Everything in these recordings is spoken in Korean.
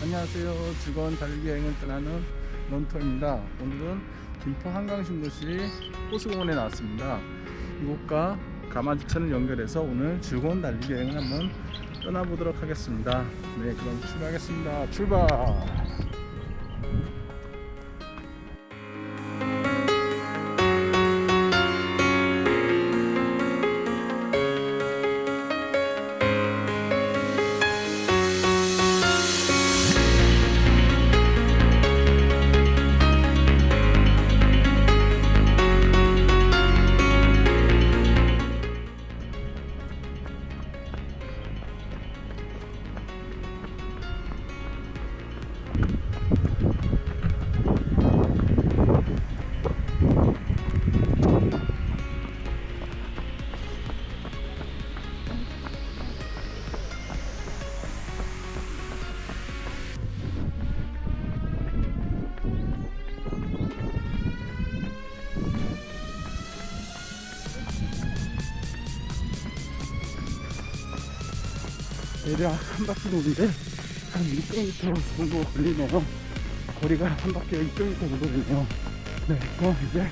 안녕하세요. 즐거운 달리기 여행을 떠나는 런터입니다. 오늘은 김포 한강신도시 호수공원에 나왔습니다. 이곳과 가마지천을 연결해서 오늘 즐거운 달리기 여행을 한번 떠나보도록 하겠습니다. 네, 그럼 출발하겠습니다. 출발! 대략 한 바퀴 도는데 한 6km 정도 걸리네요. 거리가 한 바퀴에 6km 정도 되네요. 네, 그럼 이제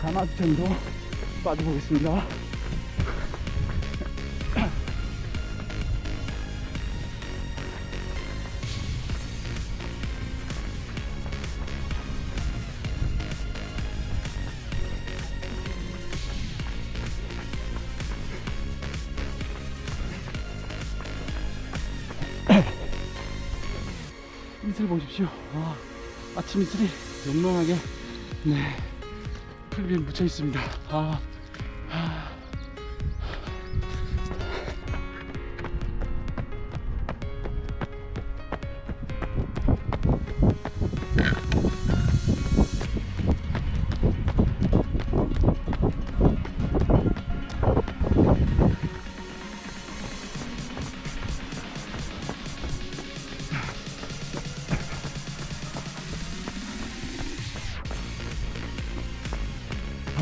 가마천도 빠져보겠습니다. 이슬 보십시오. 와, 아침 이슬이 영롱하게 네 풀비에 묻혀 있습니다. 아, 아.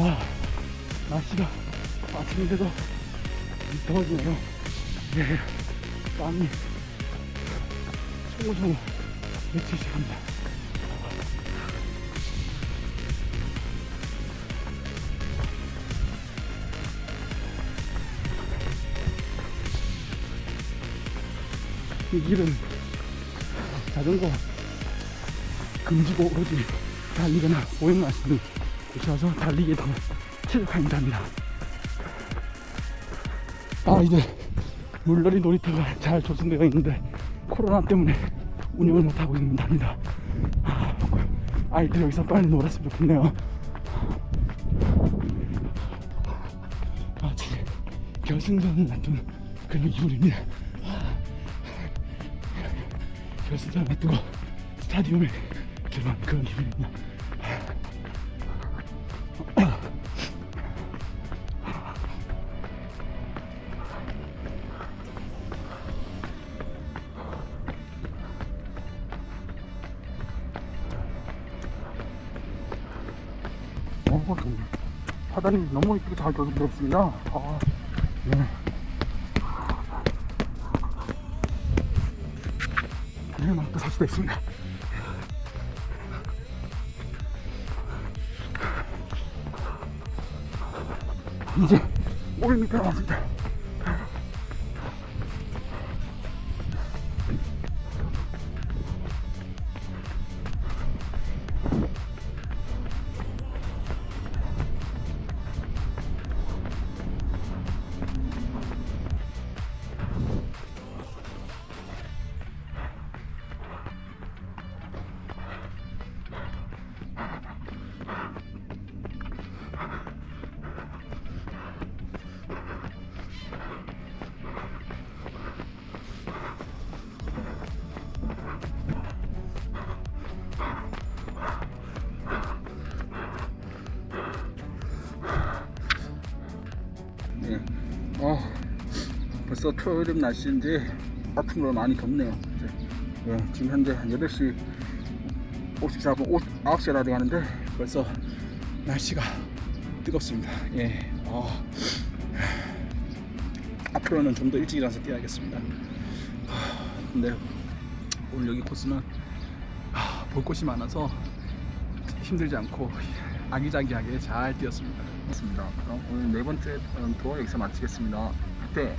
아, 날씨가 아침인데도 더워지네요. 예, 땀이 송구송구 맺히기 시작합니다. 이 길은 자전거 금지고 오로지 달리거나 보행을 하시는 곳이어서 달리기에 더 답니다. 아 이제 물놀이 놀이터가 잘 조성되어 있는데 코로나 때문에 운영을 못하고 있는 답니다. 아, 아이들 여기서 빨리 놀았으면 좋겠네요. 마치 결승전을 놔둔 그런 기분입니다. 결승전을 놔두고 스타디움에 들어간 그런 기분입니다. 어, 하단이 너무 이쁘게 잘 조성되었습니다. 아, 네. 그냥 또 설치되어 있습니다. 이제 500m 남았습니다. 어, 벌써 초여름 날씨인지 아침으로 많이 덥네요. 예, 지금 현재 한 8시 54분, 9시가 다 돼가는데 벌써 날씨가 뜨겁습니다. 예, 어, 앞으로는 좀 더 일찍 일어나서 뛰어야겠습니다. 하, 근데 오늘 여기 코스는 아, 볼 곳이 많아서 힘들지 않고 아기자기하게 잘 뛰었습니다. 그럼 오늘 네 번째 투어 여기서 마치겠습니다. 그때